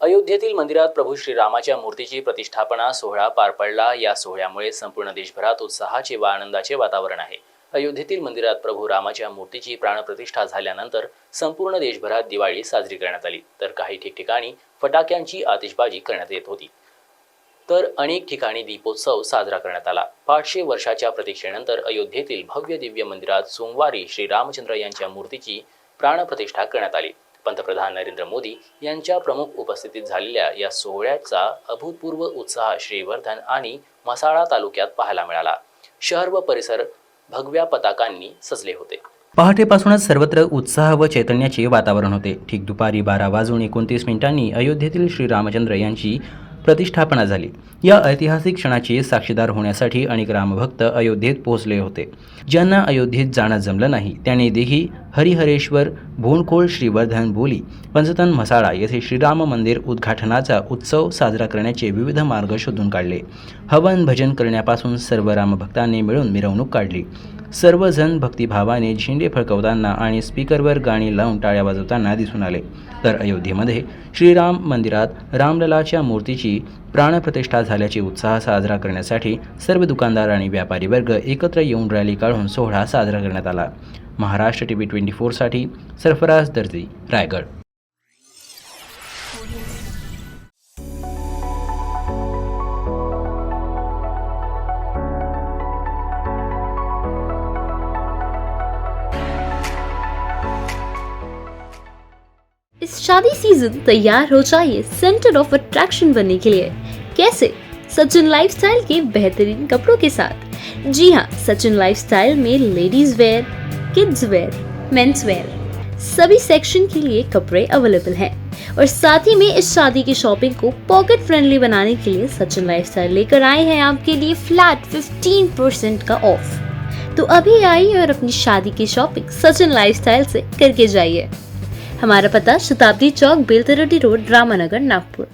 अयोध्येतील मंदिरात प्रभू श्रीरामाच्या मूर्तीची प्रतिष्ठापना सोहळा पार पडला. या सोहळ्यामुळे संपूर्ण देशभरात उत्साहाचे व आनंदाचे वातावरण आहे. अयोध्येतील मंदिरात प्रभू रामाच्या मूर्तीची प्राणप्रतिष्ठा झाल्यानंतर संपूर्ण देशभरात दिवाळी साजरी करण्यात आली. तर काही ठिकठिकाणी फटाक्यांची आतिषबाजी करण्यात येत होती. तर अनेक ठिकाणी दीपोत्सव साजरा करण्यात आला. पाचशे वर्षाच्या प्रतीक्षेनंतर अयोध्येतील भव्य दिव्य मंदिरात सोमवारी श्रीरामचंद्र यांच्या मूर्तीची प्राणप्रतिष्ठा करण्यात आली. पंतप्रधान नरेंद्र मोदी यांच्या प्रमुख उपस्थितीत झालेल्या या सोहळ्याचा अभूतपूर्व उत्साह श्रीवर्धन आणि मसाळा तालुक्यात पाहायला मिळाला. शहर व परिसर भगव्या पताकांनी सजले होते. पहाटेपासूनच सर्वत्र उत्साह व चैतन्याचे वातावरण होते. ठीक दुपारी बारा वाजून एकोणतीस मिनिटांनी अयोध्येतील श्रीरामचंद्र यांची प्रतिष्ठापना झाली. या ऐतिहासिक क्षणाचे साक्षीदार होण्यासाठी अनेक रामभक्त अयोध्येत पोहोचले होते. ज्यांना अयोध्येत जाणं जमलं नाही त्याने देखील हरिहरेश्वर भोंडखोळ श्रीवर्धन बोली पंचतन मसाळा येथे श्रीराम मंदिर उद्घाटनाचा उत्सव साजरा करण्याचे विविध मार्ग शोधून काढले. हवन भजन करण्यापासून सर्व रामभक्तांनी मिळून मिरवणूक काढली. सर्वजण भक्तिभावाने झेंडे फडकवताना आणि स्पीकरवर गाणी लावून टाळ्या वाजवताना दिसून आले. तर अयोध्येमध्ये श्रीराम मंदिरात रामललाच्या मूर्तीची प्राणप्रतिष्ठा झाल्याचे उत्साह साजरा करण्यासाठी सर्व दुकानदार आणि व्यापारी वर्ग एकत्र येऊन रॅली काढून सोहळा साजरा करण्यात आला. महाराष्ट्र टी ट्वेंटी फोरसाठी सरफराज दर्जी, रायगड. इस शादी सीज़न तैयार हो जाइए सेंटर ऑफ़ अट्रैक्शन बनने के लिए। कैसे? सचिन लाइफस्टाइल के बेहतरीन कपड़ों के साथ। जी हाँ सचिन लाइफस्टाइल में ladies wear kids wear men's wear सभी सेक्शन के लिए कपड़े अवेलेबल हैं। और साथ ही में इस शादी की शॉपिंग को पॉकेट फ्रेंडली बनाने के लिए सचिन लाइफस्टाइल लेकर आए हैं आपके लिए फ्लैट 15% का ऑफ़ तो अभी आइए और अपनी शादी की शॉपिंग सचिन लाइफस्टाइल से करके जाइए। हमारा पता शताब्दी चौक बेलतरडी रोड, रामानगर, नागपुर।